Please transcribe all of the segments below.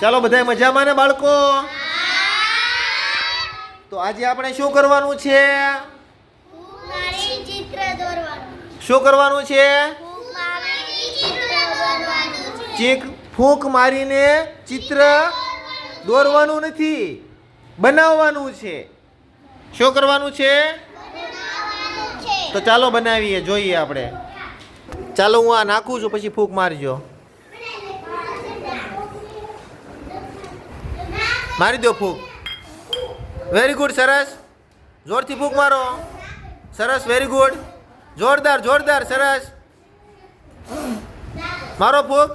ચાલો બધા મજામાં ને બાળકો? તો આજે આપણે શું કરવાનું છે? શું કરવાનું છે? ચીક, ફૂંક મારીને ચિત્ર દોરવાનું નથી, બનાવવાનું છે. શું કરવાનું છે? તો ચાલો બનાવીએ, જોઈએ આપણે. ચાલો હું આ નાખું છું, પછી ફૂંક મારજો. મારી દો ફૂક. વેરી ગુડ સરસ. જોરથી ફૂક મારો. સરસ વેરી ગુડ જોરદાર જોરદાર, સરસ. મારો ફૂક.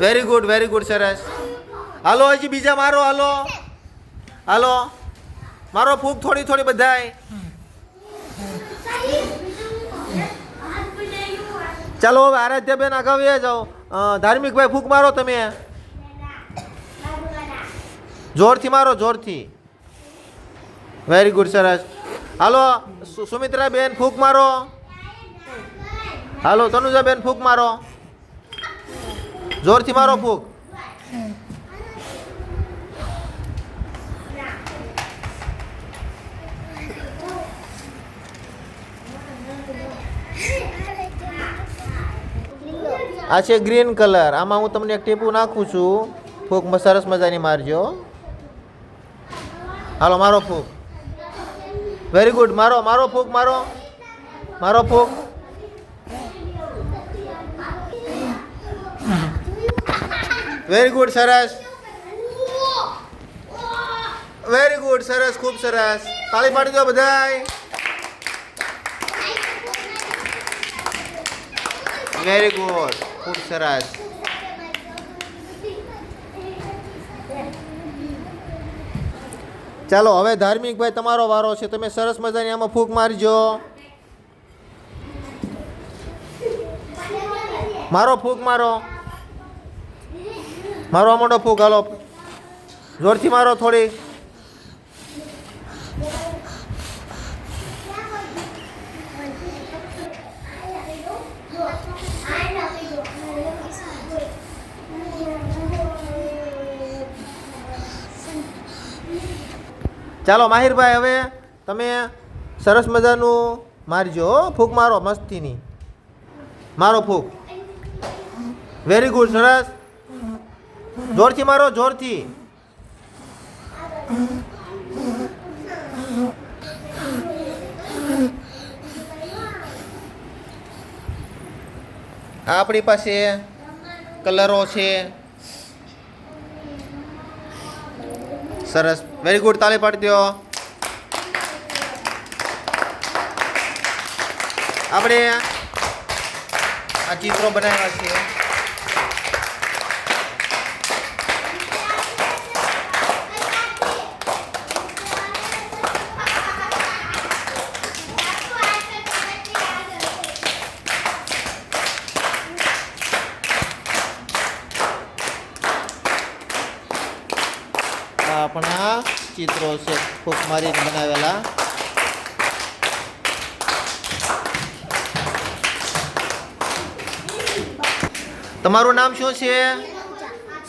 વેરી ગુડ વેરી ગુડ સરસ. હાલો, હજી બીજા મારો, હાલો. હાલો. મારો ફૂક થોડી થોડી બધાય. ચાલો, હવે આરાધ્યાબેન આગળ જાઓ. ધાર્મિકભાઈ, ફૂક મારો તમે. જોરથી મારો, જોરથી. વેરી ગુડ સરસ હાલો, સુ- સુમિત્રાબેન, ફૂંક મારો. હાલો તનુજા બેન ફૂંક મારો. જોરથી મારો ફૂંક. આ છે ગ્રીન કલર આમાં હું તમને એક ટેપુ નાખું છું. ફૂંક સરસ મજાની મારજો. હાલો, મારો ફૂક. વેરી ગુડ મારો મારો ફૂક, મારો. મારો ફૂક. વેરી ગુડ સરસ. વેરી ગુડ સરસ, ખૂબ સરસ. તાળી પાડી દો બધાય. વેરી ગુડ ખૂબ સરસ. ચાલો, હવે ધાર્મિક ભાઈ તમારો વારો છે. તમે સરસ મજાની આમાં ફૂંક મારજો. મારો ફૂંક મારો. મારો મોટો ફૂંક, હાલો. જોરથી મારો થોડી. ચાલો, માહિરભાઈ, હવે તમે સરસ મજાનું મારજો. ફૂંક મારો, મસ્તીની. મારો ફૂંક. વેરી ગુડ સરસ. જોરથી મારો, જોરથી. આપણી પાસે કલરો છે. સરસ. વેરી ગુડ તાલી પાડી દો. આપણે આ ચિત્રો બનાવ્યા છે આ આપણા ચિત્રો છે, ફૂંક મારીને બનાવેલા. તમારું નામ શું છે?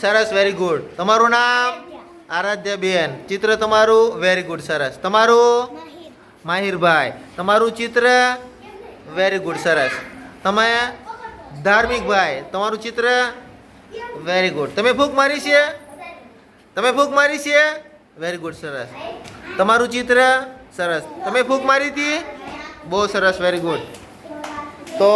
સરસ વેરી ગુડ તમારું નામ? આરાધ્યાબેન ચિત્ર તમારું? વેરી ગુડ સરસ. તમારું? માહિરભાઈ. તમારું ચિત્ર? વેરી ગુડ સરસ. તમે? ધાર્મિકભાઈ. તમારું ચિત્ર? વેરી ગુડ તમે ફૂંક મારી છે? તમે ફૂંક મારી છે? વેરી ગુડ સરસ. તમારું ચિત્ર સરસ. તમે ફૂંક મારી હતી? બહુ સરસ વેરી ગુડ તો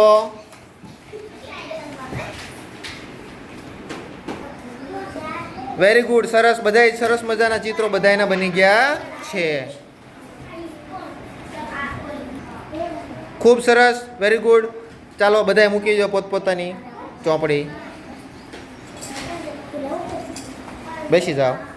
વેરી ગુડ સરસ. બધાય સરસ મજાના ચિત્રો બધાયના બની ગયા છે. ખૂબ સરસ વેરી ગુડ ચાલો, બધાય મૂકી દો પોતપોતાની ચોપડી. બેસી જાઓ.